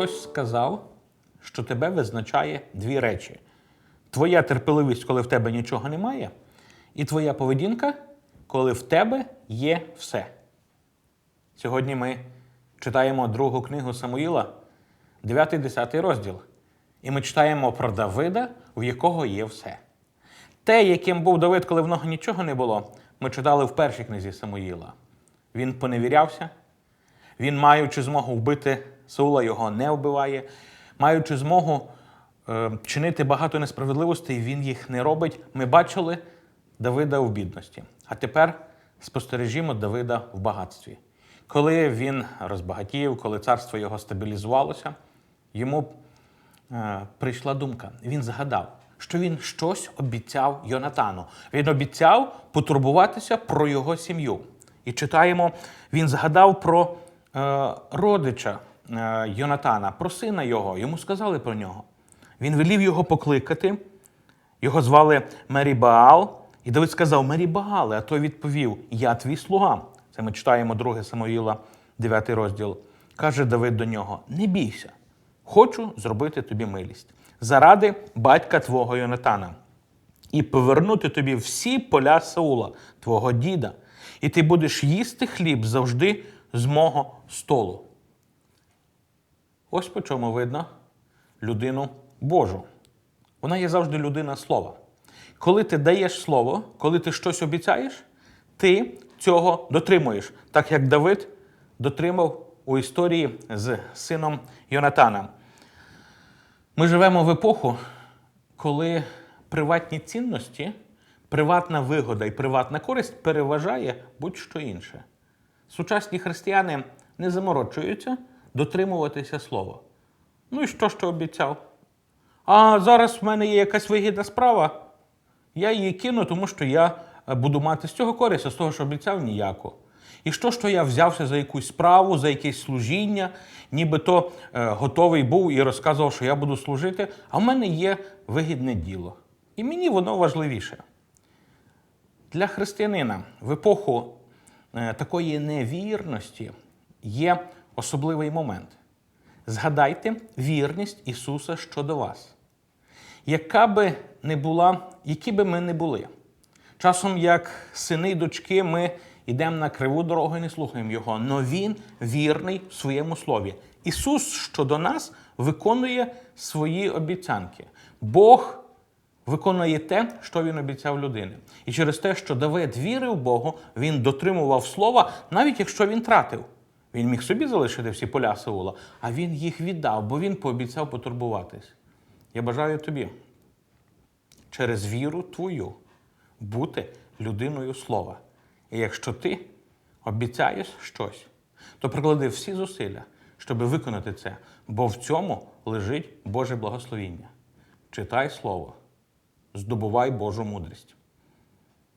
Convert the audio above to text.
хтось сказав, що тебе визначає дві речі: твоя терпеливість, коли в тебе нічого немає, і твоя поведінка, коли в тебе є все. Сьогодні ми читаємо другу книгу Самуїла, 9-10 розділ. І ми читаємо про Давида, в якого є все. Те, яким був Давид, коли в нього нічого не було, ми читали в першій книзі Самуїла. Він поневірявся, він, маючи змогу вбити Саула, його не вбиває, маючи змогу е, чинити багато несправедливостей, він їх не робить. Ми бачили Давида в бідності. А тепер спостережімо Давида в багатстві. Коли він розбагатів, коли царство його стабілізувалося, йому е, прийшла думка. Він згадав, що він щось обіцяв Йонатану. Він обіцяв потурбуватися про його сім'ю. І читаємо, він згадав про е, родича Йонатана, про сина його. Йому сказали про нього. Він велів його покликати. Його звали Мерібаал. І Давид сказав: Мерібаале, а той відповів: Я твій слуга. Це ми читаємо 2 Самуїла, 9 розділ. Каже Давид до нього: Не бійся, хочу зробити тобі милість заради батька твого Йонатана і повернути тобі всі поля Саула, твого діда, і ти будеш їсти хліб завжди з мого столу. Ось по чому видно людину Божу. Вона є завжди людина слова. Коли ти даєш слово, коли ти щось обіцяєш, ти цього дотримуєш, так як Давид дотримав у історії з сином Йонатана. Ми живемо в епоху, коли приватні цінності, приватна вигода і приватна користь переважає будь-що інше. Сучасні християни не заморочуються дотримуватися слова. Ну і що ж ти обіцяв? А зараз в мене є якась вигідна справа. Я її кину, тому що я е, буду мати з цього користь, а з того, що обіцяв, ніяко. І що, що я взявся за якусь справу, за якесь служіння, нібито е, готовий був і розказував, що я буду служити, а в мене є вигідне діло. І мені воно важливіше. Для християнина в епоху е, такої невірності є особливий момент. Згадайте вірність Ісуса щодо вас. Яка би не була, які би ми не були. Часом, як сини й дочки, ми йдемо на криву дорогу і не слухаємо Його, але Він вірний в своєму слові. Ісус щодо нас виконує свої обіцянки. Бог виконує те, що він обіцяв людині. І через те, що Давид вірив Богу, він дотримував слова, навіть якщо він тратив. Він міг собі залишити всі поля Саула, а він їх віддав, бо він пообіцяв потурбуватись. Я бажаю тобі через віру твою бути людиною слова. І якщо ти обіцяєш щось, то приклади всі зусилля, щоб виконати це, бо в цьому лежить Боже благословіння. Читай Слово, здобувай Божу мудрість.